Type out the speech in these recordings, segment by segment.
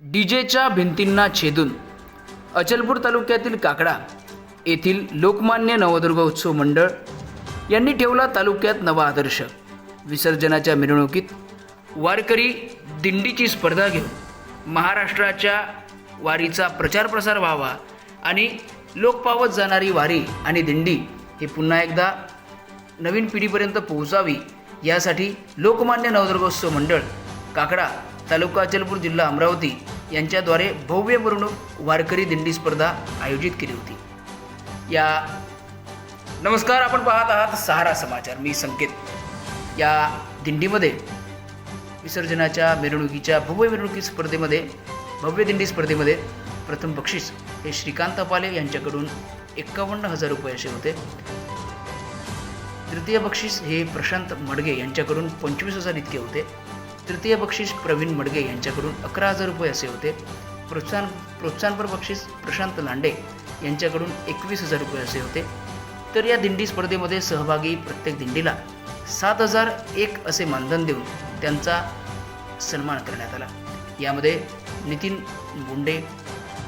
डीजेच्या भिंतींना छेदून अचलपूर तालुक्यातील काकडा येथील लोकमान्य नवदुर्ग उत्सव मंडळ यांनी ठेवला तालुक्यात नवा आदर्श. विसर्जनाच्या मिरवणुकीत वारकरी दिंडीची स्पर्धा घेऊन महाराष्ट्राच्या वारीचा प्रचार प्रसार व्हावा आणि लोक पावत जाणारी वारी आणि दिंडी ही पुन्हा एकदा नवीन पिढीपर्यंत पोहोचावी यासाठी लोकमान्य नवदुर्गोत्सव मंडळ काकडा तालुका अचलपूर जिल्हा अमरावती यांच्याद्वारे भव्य मिरवणूक वारकरी दिंडी स्पर्धा आयोजित केली होती. या नमस्कार आपण पाहत आहात सहारा समाचार. मी संकेत. या दिंडीमध्ये विसर्जनाच्या मिरवणुकीच्या भव्य मिरवणुकी स्पर्धेमध्ये भव्य दिंडी स्पर्धेमध्ये प्रथम बक्षीस हे श्रीकांत पाले यांच्याकडून एक्कावन्न हजार रुपये असे होते. तृतीय बक्षीस हे प्रशांत मडगे यांच्याकडून पंचवीस हजार इतके होते. तृतीय बक्षीस प्रवीण मडगे यांच्याकडून अकरा हजार रुपये असे होते. प्रोत्साहन प्रोत्साहनपर बक्षीस प्रशांत लांडे यांच्याकडून एकवीस हजार रुपये असे होते. तर या दिंडी स्पर्धेमध्ये सहभागी प्रत्येक दिंडीला सात हजार एक असे मानधन देऊन त्यांचा सन्मान करण्यात आला. यामध्ये नितीन बोंडे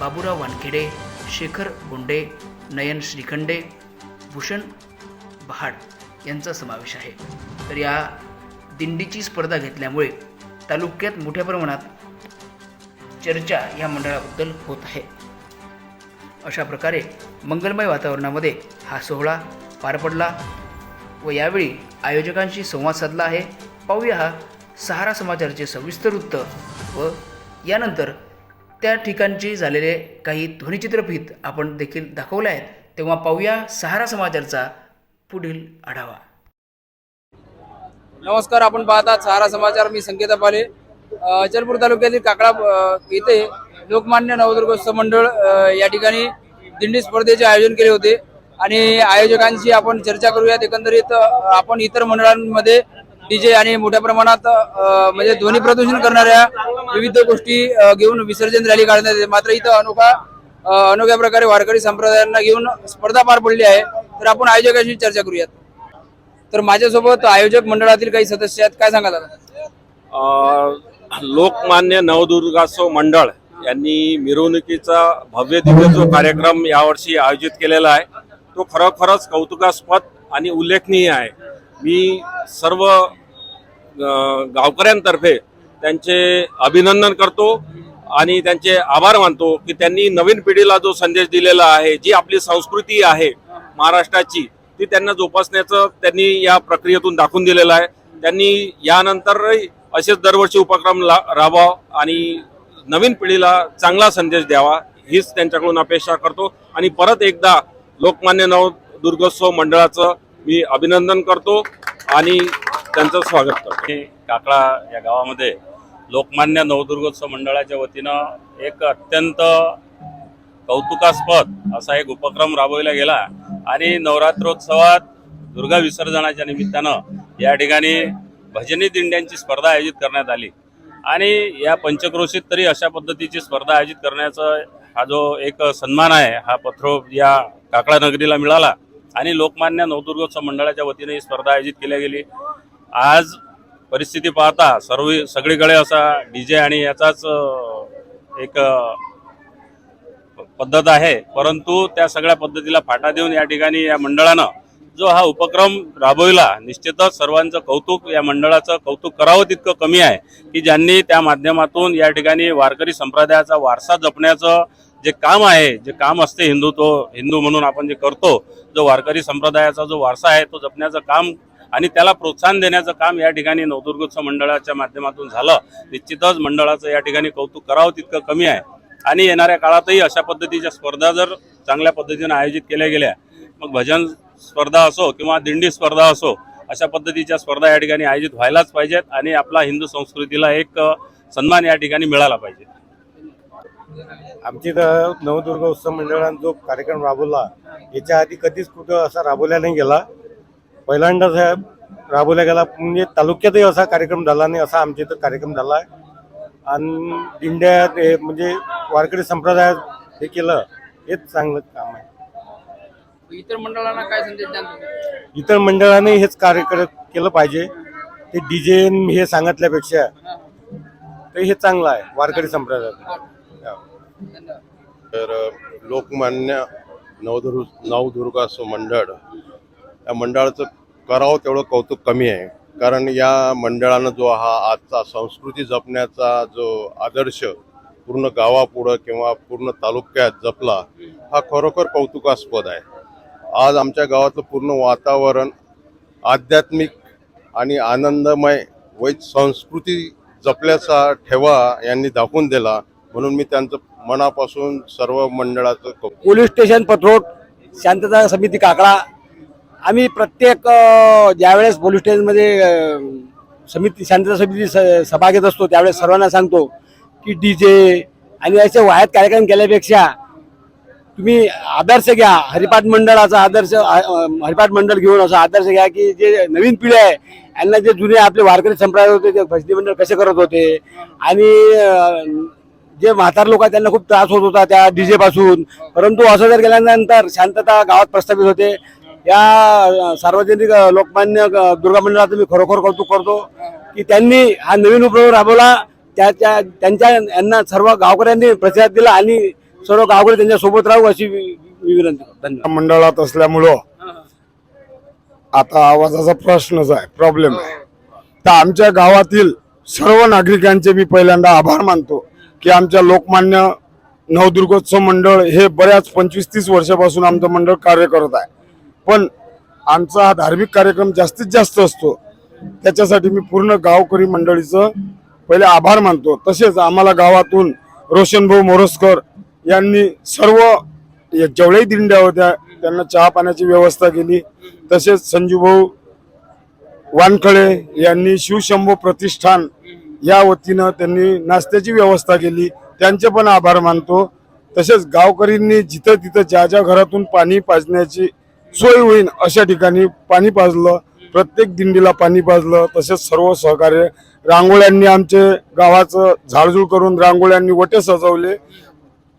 बाबुराव वानखेडे शेखर बोंडे नयन श्रीखंडे भूषण बहाड यांचा समावेश आहे. तर या दिंडीची स्पर्धा घेतल्यामुळे तालुक्यात मोठ्या प्रमाणात चर्चा या मंडळाबद्दल होत आहे. अशा प्रकारे मंगलमय वातावरणामध्ये हा सोहळा पार पडला व यावेळी आयोजकांशी संवाद साधला आहे. पाहूया हा सहारा समाचारचे सविस्तर वृत्त व यानंतर त्या ठिकाणचे झालेले काही ध्वनिचित्रफित आपण देखील दाखवले आहेत. तेव्हा पाहूया सहारा समाचारचा पुढील आढावा. नमस्कार आपण पाहतात सहारा समाचार. मी संकेता पाले. अचलपूर तालुक्यातील काकडा येथे लोकमान्य नवदुर्गोत्सव मंडळ या ठिकाणी दिंडी स्पर्धेचे आयोजन केले होते. आणि आयोजकांशी आपण चर्चा करूयात. एकंदरीत आपण इतर मंडळांमध्ये डीजे आणि मोठ्या प्रमाणात म्हणजे ध्वनी प्रदूषण करणाऱ्या विविध गोष्टी घेऊन विसर्जन रॅली काढण्यात येते. मात्र इथं अनोखा अनोख्या प्रकारे वारकरी संप्रदायांना घेऊन स्पर्धा पार पडली आहे. तर आपण आयोजकांशी चर्चा करूयात. तर माझ्यासोबत आयोजक मंडळातील काही सदस्य आहेत काय सांगाल लोकमान्य नवदुर्गासो मंडळ यांनी मिरवणुकीचा भव्य दिव्य जो कार्यक्रम यावर्षी आयोजित केलेला आहे तो खरोखरच कौतुकास्पद आणि उल्लेखनीय आहे. मी सर्व गावकऱ्यांतर्फे त्यांचे अभिनंदन करतो आणि त्यांचे आभार मानतो की त्यांनी नवीन पिढीला जो संदेश दिलेला आहे जी आपली संस्कृती आहे महाराष्ट्राची ती त्यांना जोपासण्याचं त्यांनी या प्रक्रियेतून दाखवून दिलेलं आहे. त्यांनी यानंतर असेच दरवर्षी उपक्रम ला- आणि नवीन पिढीला चांगला संदेश द्यावा हीच त्यांच्याकडून अपेक्षा करतो. आणि परत एकदा लोकमान्य नव दुर्गोत्सव मंडळाचं मी अभिनंदन करतो आणि त्यांचं स्वागत करतो. मी काकडा या गावामध्ये लोकमान्य नवदुर्गोत्सव मंडळाच्या वतीनं एक अत्यंत कौतुकास्पद असा एक उपक्रम राबविला गेला. आणि नवरात्रोत्सवात दुर्गा विसर्जनाच्या निमित्तानं या ठिकाणी भजनी दिंड्यांची स्पर्धा आयोजित करण्यात आली. आणि या पंचक्रोशीत तरी अशा पद्धतीची स्पर्धा आयोजित करण्याचा हा जो एक सन्मान आहे हा पत्रो या काकडा नगरीला मिळाला आणि लोकमान्य नवदुर्गोत्सव मंडळाच्या वतीने ही स्पर्धा आयोजित केली गेली. आज परिस्थिती पाहता सर्व सगळीकडे असा डीजे आणि याचाच एक पद्धत आहे परंतु त्या सगळ्या पद्धतीला फाटा देऊन या ठिकाणी या मंडळानं जो हा उपक्रम राबविला निश्चितच सर्वांचं कौतुक या मंडळाचं कौतुक करावं तितकं कमी आहे की ज्यांनी त्या माध्यमातून या ठिकाणी वारकरी संप्रदायाचा वारसा जपण्याचं जे काम आहे जे काम असते हिंदुत्व हिंदू म्हणून आपण जे करतो जो वारकरी संप्रदायाचा जो वारसा आहे तो जपण्याचं काम आणि त्याला प्रोत्साहन देण्याचं काम या ठिकाणी नवदुर्गोत्सव मंडळाच्या माध्यमातून झालं निश्चितच मंडळाचं या ठिकाणी कौतुक करावं तितकं कमी आहे. आणि येणाऱ्या काळातही अशा पद्धतीच्या स्पर्धा जर चांगल्या पद्धतीने आयोजित केल्या गेल्या मग भजन स्पर्धा असो किंवा दिंडी स्पर्धा असो अशा पद्धतीच्या स्पर्धा या ठिकाणी आयोजित व्हायलाच पाहिजेत आणि आपला हिंदू संस्कृतीला एक सन्मान या ठिकाणी मिळाला पाहिजे. आमची तर नवदुर्ग उत्सव मंडळानं जो कार्यक्रम राबवला याच्या आधी कधीच कुठं असा राबवल्या नाही गेला. पहिल्यांदाच राबवल्या राबवला गेला म्हणजे तालुक्यातही असा कार्यक्रम झाला नाही असा आमच्या इथं कार्यक्रम झाला आहे. आणि दिंड्यात हे म्हणजे वारकरी संप्रदायात हे केलं हेच चांगलं काम आहे. इतर मंडळांना काय संदेश द्याल? इतर मंडळाने हेच कार्य कर- केलं पाहिजे. ते डीजे हे सांगितल्यापेक्षा तर हे चांगलं आहे वारकरी संप्रदायात. तर लोकमान्य नवदुर्ग नवदुर्गाचं मंडळ या मंडळाचं करावं तेवढं कौतुक कमी आहे. कारण या मंडळानं जो हा आजचा संस्कृती जपण्याचा जो आदर्श पूर्ण गावापुढं किंवा पूर्ण तालुक्यात जपला हा खरोखर कौतुकास्पद आहे. आज आमच्या गावातलं पूर्ण वातावरण आध्यात्मिक आणि आनंदमय वैद संस्कृती जपल्याचा ठेवा यांनी दाखवून दिला म्हणून मी त्यांचं मनापासून सर्व मंडळाचं पोलीस स्टेशन पथरोट शांतता समिती काकडा आम्ही प्रत्येक ज्यावेळेस पोलीस स्टेशनमध्ये समिती शांतता समिती स- सभा घेत असतो त्यावेळेस सर्वांना सांगतो की डी जे आणि असे वाह्यात कार्यक्रम केल्यापेक्षा तुम्ही आदर्श घ्या. हरिपाठ मंडळाचा आदर्श हरिपाठ मंडळ घेऊन असा आदर्श घ्या की जे नवीन पिढी आहे यांना जे जुने आपले वारकरी संप्रदाय होते ते भजनी मंडळ कसे करत होते आणि जे म्हातार लोक आहेत त्यांना खूप त्रास होत होता त्या डीजे पासून. परंतु असं जर गेल्यानंतर शांतता गावात प्रस्थापित होते. या सार्वजनिक लोकमान्य दुर्गा मंडळाचं मी खरोखर कौतुक करतो की त्यांनी हा नवीन उपक्रम राबवला. त्याच्या त्यांच्या यांना सर्व गावकऱ्यांनी प्रतिसाद दिला आणि सर्व गावकरी त्यांच्यासोबत राहू अशी विनंती करतो. मंडळात असल्यामुळं आता आवाजाचा प्रश्नच आहे प्रॉब्लेम आहे. तर आमच्या गावातील सर्व नागरिकांचे मी पहिल्यांदा आभार मानतो की आमच्या लोकमान्य नवदुर्गोत्सव मंडळ हे बऱ्याच पंचवीस तीस वर्षापासून आमचं मंडळ कार्य करत आहे. पण आमचा हा धार्मिक कार्यक्रम जास्तीत जास्त असतो. त्याच्यासाठी मी पूर्ण गावकरी मंडळीचं पहिले आभार मानतो. तसेच आम्हाला गावातून रोशनभाऊ मोरसकर यांनी सर्व जेवढ्याही दिंड्या होत्या त्यांना चहा पाण्याची व्यवस्था केली. तसेच संजूभाऊ वानखळे यांनी शिवशंभू प्रतिष्ठान या वतीनं त्यांनी नाश्त्याची व्यवस्था केली. त्यांचे पण आभार मानतो. तसेच गावकरींनी जिथं तिथं ज्या ज्या घरातून पाणी पाजण्याची सोय होईल अशा ठिकाणी पाणी पाजलं प्रत्येक दिंडीला पाणी पाजलं तसेच सर्व सहकार्य. रांगोळ्यांनी आमचे गावाचं झाडझूड करून रांगोळ्यांनी वटे सजवले.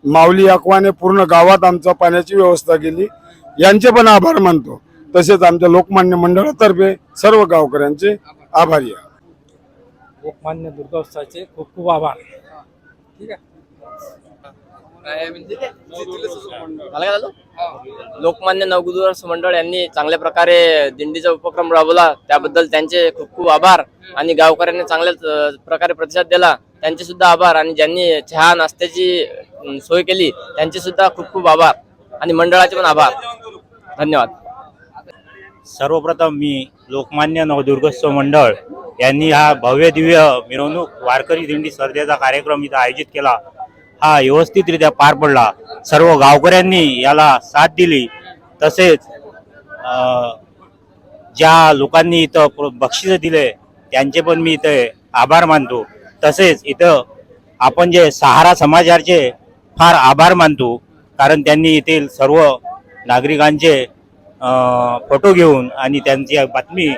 माऊली अकवाने पूर्ण गावात आमचा पाण्याची व्यवस्था केली. यांचे पण आभार मानतो. तसेच आमच्या लोकमान्य मंडळातर्फे सर्व गावकऱ्यांचे आभारी आहे लोकमान्य दुर्गोत्सवाचे खूप खूप आभार. मला काय झालं? लोकमान्य नवगुरुदास मंडळ यांनी चांगल्या प्रकारे दिंडीचा उपक्रम राबवला. त्याबद्दल त्यांचे खूप खूप आभार आणि गावकऱ्यांनी चांगल्या प्रकारे प्रतिसाद दिला. त्यांचे सुद्धा आभार आणि ज्यांनी चहा नाश्त्याची सोय केली त्यांचे सुद्धा खूप खूप आभार आणि मंडळाचे पण आभार. धन्यवाद. सर्वप्रथम मी लोकमान्य नवदुर्गोत्सव मंडळ यांनी हा भव्य दिव्य मिरवणूक वारकरी दिंडी स्पर्धेचा कार्यक्रम इथं आयोजित केला. हा व्यवस्थितरित्या पार पडला. सर्व गावकऱ्यांनी याला साथ दिली. तसेच ज्या लोकांनी इथं बक्षिसं दिले त्यांचे पण मी इथे आभार मानतो. तसेच इथं आपण जे सहारा समाजाचे फार आभार मानतो कारण त्यांनी येथील सर्व नागरिकांचे फोटो घेऊन आणि त्यांची बातमी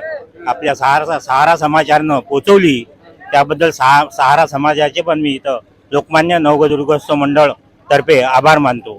आपल्या सहारा सहारा समाचारनं पोचवली. त्याबद्दल सहा सहारा समाजाचे पण मी इथं लोकमान्य नवदुर्गोत्सव मंडळ तर्फे आभार मानतो.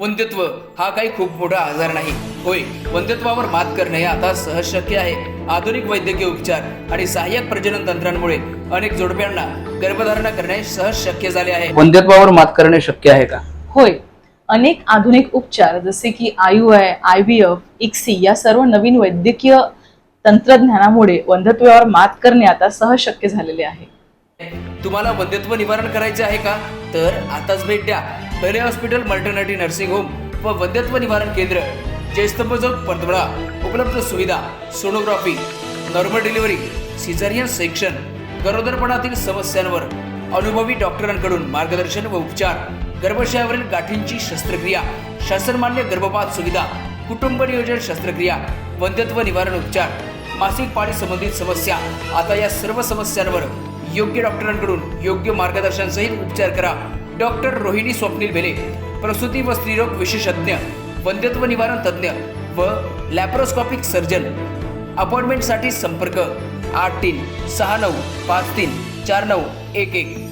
वंध्यत्व हा काही खूप मोठा आजार नाही. होय वंध्यत्वावर मात करणे हे आता सहज शक्य आहे. आधुनिक वैद्यकीय उपचार आणि सहाय्यक प्रजनन तंत्रांमुळे अनेक जोडप्यांना गर्भधारणा करणे सहज शक्य झाले आहे. वंध्यत्वावर मात करणे शक्य आहे का? होय अनेक आधुनिक उपचार जसे की I I V F ICSI या सर्व नवीन वैद्यकीय तंत्रज्ञानामुळे वंध्यत्वावर मात करणे आता सहज शक्य झालेले आहे. तुम्हाला वंध्यत्व निवारण करायचे आहे का? तर आताच भेट द्या. पहिले हॉस्पिटल मल्टर्निटी नर्सिंग होम व वंध्यत्व निवारण केंद्र जयस्तंभ चौक उपलब्ध सुविधा sonography normal delivery caesarean section गरोदरपणातील समस्यांवर अनुभवी डॉक्टरांकडून मार्गदर्शन व उपचार गर्भाशयावरील गाठींची शस्त्रक्रिया शासनमान्य गर्भपात सुविधा कुटुंब नियोजन शस्त्रक्रिया वंध्यत्व निवारण उपचार मासिक पाळी संबंधित समस्या आता या सर्व समस्यांवर योग्य डॉक्टरांकडून योग्य मार्गदर्शनसहित उपचार करा. डॉक्टर रोहिणी स्वप्नील भेले प्रसूती व स्त्रीरोग विशेषज्ञ वंध्यत्व निवारण तज्ज्ञ व लॅप्रोस्कॉपिक सर्जन. अपॉइंटमेंटसाठी संपर्क आठ तीन सहा नऊ पाच तीन चार नऊ एक एक.